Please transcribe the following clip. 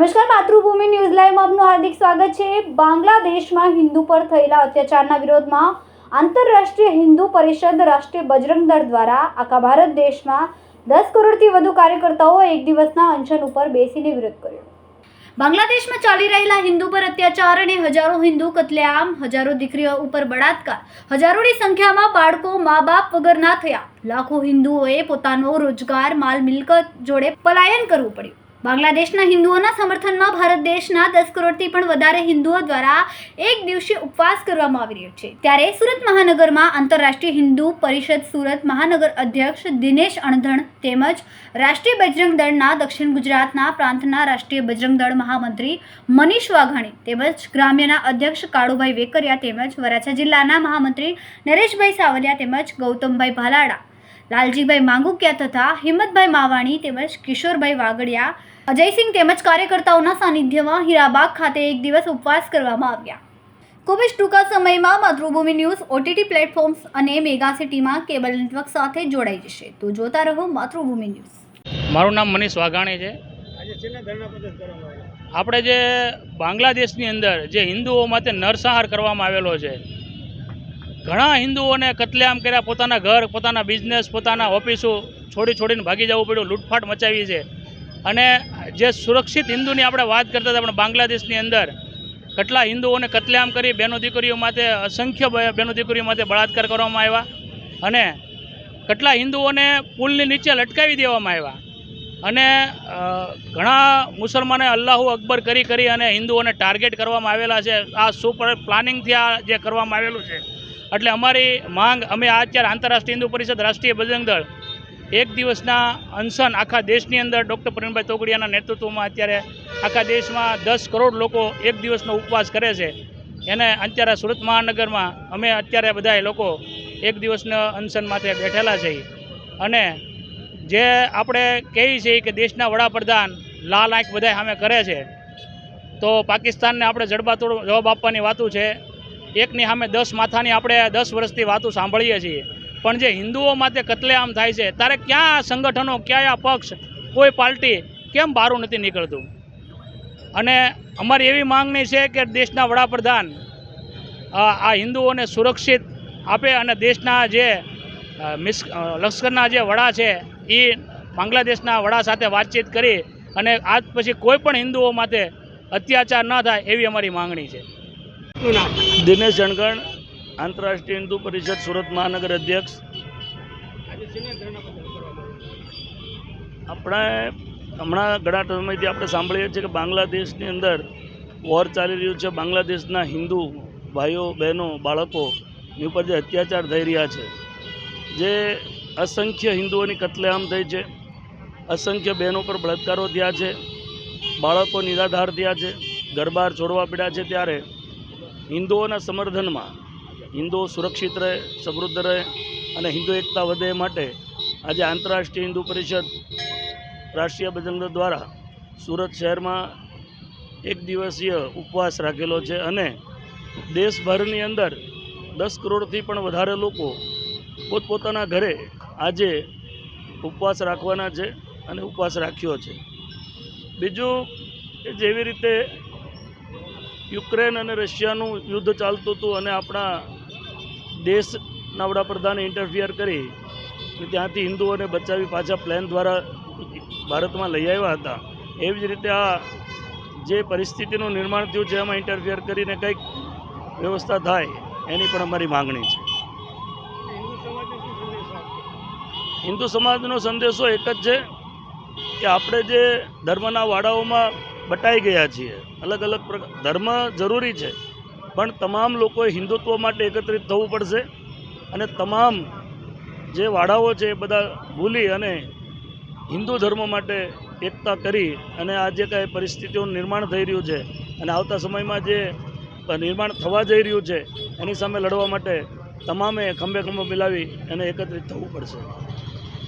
નમસ્કાર, માતૃભૂમિ ન્યૂઝ લાઈવમાં આપનું હાર્દિક સ્વાગત છે. બાંગ્લાદેશમાં હિન્દુ પર થયેલા અત્યાચારના વિરોધમાં આંતરરાષ્ટ્રીય હિન્દુ પરિષદ રાષ્ટ્રીય બજરંગ દળ દ્વારા આખા ભારત દેશમાં દસ કરોડથી વધુ કાર્યકર્તાઓ એક દિવસના અનશન ઉપર બેસીને વિરોધ કર્યો. બાંગ્લાદેશમાં ચાલી રહેલા હિન્દુ પર અત્યાચાર અને હજારો હિન્દુ કતલેઆમ, હજારો દીકરીઓ ઉપર બળાત્કાર, હજારોની સંખ્યામાં બાળકો મા બાપ વગર ના થયા. લાખો હિન્દુઓએ પોતાનો રોજગાર, માલ મિલકત જોડે પલાયન કરવું પડ્યું. બાંગ્લાદેશના હિન્દુઓના સમર્થનમાં ભારત દેશના દસ કરોડથી પણ વધારે હિન્દુઓ દ્વારા એક દિવસે ઉપવાસ કરવામાં આવી રહ્યો છે. ત્યારે સુરત મહાનગરમાં આંતરરાષ્ટ્રીય હિન્દુ પરિષદ સુરત મહાનગર અધ્યક્ષ દિનેશ અણધણ તેમજ રાષ્ટ્રીય બજરંગ દળના દક્ષિણ ગુજરાતના પ્રાંતના રાષ્ટ્રીય બજરંગ દળ મહામંત્રી મનીષ વાઘાણી તેમજ ગ્રામ્યના અધ્યક્ષ કાળુભાઈ વેકરિયા તેમજ વરાછા જિલ્લાના મહામંત્રી નરેશભાઈ સાવલિયા તેમજ ગૌતમભાઈ ભાલાડા લાલજીભાઈ માંગુકિયા તથા હિંમતભાઈ માવાણી તેમજ કિશોરભાઈ વાગડિયા અજયસિંહ તેમજ કાર્યકર્તાઓના સાનિધ્યમાં હીરાબાગ ખાતે એક દિવસ ઉપવાસ કરવામાં આવ્યા. ખૂબ જ ટૂંકા સમયમાં માતૃભૂમિ ન્યૂઝ ઓટીટી પ્લેટફોર્મ્સ અને મેગા સિટીમાં કેબલ નેટવર્ક સાથે જોડાઈ જશે. તો જોતા રહો માતૃભૂમિ ન્યૂઝ. મારું નામ મનીષ વાઘાણી છે. આપણે જે બાંગ્લાદેશની અંદર જે હિન્દુઓ માટે નરસંહાર કરવામાં આવેલો છે ઘણા હિન્દુઓને કતલેઆમ કર્યા, પોતાના ઘર, પોતાના બિઝનેસ પોતાના ઓફિસો છોડી છોડીને ભાગી જવું પડ્યું, લૂંટફાટ મચાવી છે. અને જે સુરક્ષિત હિન્દુની આપણે વાત કરતા હતા, પણ બાંગ્લાદેશની અંદર કેટલા હિન્દુઓને કતલેઆમ કરી બહેનો દીકરીઓ માટે અસંખ્ય બહેનો દીકરીઓ માટે બળાત્કાર કરવામાં આવ્યા અને કેટલા હિન્દુઓને પુલની નીચે લટકાવી દેવામાં આવ્યા. અને ઘણા મુસલમાને અલ્લાહુ અકબર કરી કરી અને હિન્દુઓને ટાર્ગેટ કરવામાં આવેલા છે. આ સુપર પ્લાનિંગથી આ જે કરવામાં આવેલું છે એટલે અમારી માંગ, અમે આ અત્યારે આંતરરાષ્ટ્રીય હિન્દુ પરિષદ રાષ્ટ્રીય બજરંગ દળ એક દિવસના અનશન આખા દેશની અંદર ડૉક્ટર પ્રવીણભાઈ તોગડિયાના નેતૃત્વમાં અત્યારે આખા દેશમાં દસ કરોડ લોકો એક દિવસનો ઉપવાસ કરે છે. એને અત્યારે સુરત મહાનગરમાં અમે અત્યારે બધા લોકો એક દિવસના અનશન માટે બેઠેલા છીએ અને જે આપણે કહીએ છીએ કે દેશના વડાપ્રધાન લાલ આંખ બધા સામે કરે છે, તો પાકિસ્તાનને આપણે જડબાતોડ જવાબ આપવાની વાતું છે. એકની સામે દસ માથાની આપણે દસ વર્ષથી વાતો સાંભળીએ છીએ. પણ જે હિન્દુઓ માટે કતલેઆમ થાય છે, ત્યારે ક્યાં સંગઠનો, ક્યાં આ પક્ષ, કોઈ પાર્ટી કેમ બહારું નથી નીકળતું? અને અમારી એવી માંગણી છે કે દેશના વડાપ્રધાન આ આ હિન્દુઓને સુરક્ષિત આપે અને દેશના જે મિસ લશ્કરના જે વડા છે એ બાંગ્લાદેશના વડા સાથે વાતચીત કરી અને આજ પછી કોઈ પણ હિન્દુઓ માટે અત્યાચાર ન થાય એવી અમારી માંગણી છે. દિનેશ જણગણ, આંતરરાષ્ટ્રીય હિન્દુ પરિષદ સુરત મહાનગર અધ્યક્ષ. આપણે હમણાં ઘણા સમયથી આપણે સાંભળીએ છીએ કે બાંગ્લાદેશની અંદર વોર ચાલી રહ્યું છે. બાંગ્લાદેશના હિન્દુ ભાઈઓ, બહેનો બાળકોની ઉપર જે અત્યાચાર થઈ રહ્યા છે, જે અસંખ્ય હિન્દુઓની કતલેઆમ થઈ છે. અસંખ્ય બહેનો પર બળાત્કારો થયા છે. બાળકો નિરાધાર થયા છે. ઘરબાર છોડવા પડ્યા છે ત્યારે હિન્દુઓના સમર્થનમાં હિન્દુઓ સુરક્ષિત રહે, સમૃદ્ધ રહે અને હિન્દુ એકતા વધે માટે આજે આંતરરાષ્ટ્રીય હિન્દુ પરિષદ રાષ્ટ્રીય બજરંગ દ્વારા સુરત શહેરમાં એક દિવસીય ઉપવાસ રાખેલો છે અને દેશભરની અંદર દસ કરોડથી પણ વધારે લોકો પોતપોતાના ઘરે આજે ઉપવાસ રાખવાના છે અને ઉપવાસ રાખ્યો છે. બીજું જેવી રીતે યુક્રેન અને રશિયાનું યુદ્ધ ચાલતું હતું અને આપણા દેશના વડાપ્રધાને ઇન્ટરફિયર કરી અને ત્યાંથી હિન્દુઓને બચાવી પાછા પ્લેન દ્વારા ભારતમાં લઈ આવ્યા હતા. એવી જ રીતે આ જે પરિસ્થિતિનું નિર્માણ થયું છે, એમાં ઇન્ટરફિયર કરીને કંઈક વ્યવસ્થા થાય, એની પણ અમારી માંગણી છે. હિન્દુ સમાજનો સંદેશો એક જ છે કે આપણે જે ધર્મના વાડાઓમાં બટાઈ ગયા છીએ. અલગ અલગ પ્રકાર ધર્મ જરૂરી છે. પણ તમામ લોકોએ હિન્દુત્વ માટે એકત્રિત થવું પડશે અને તમામ જે વાડાઓ છે એ બધા ભૂલી અને હિન્દુ ધર્મ માટે એકતા કરી અને આ જે કાંઈ પરિસ્થિતિઓનું નિર્માણ થઈ રહ્યું છે અને આવતા સમયમાં જે નિર્માણ થવા જઈ રહ્યું છે, એની સામે લડવા માટે તમામે ખંભે ખંભો મિલાવી અને એકત્રિત થવું પડશે.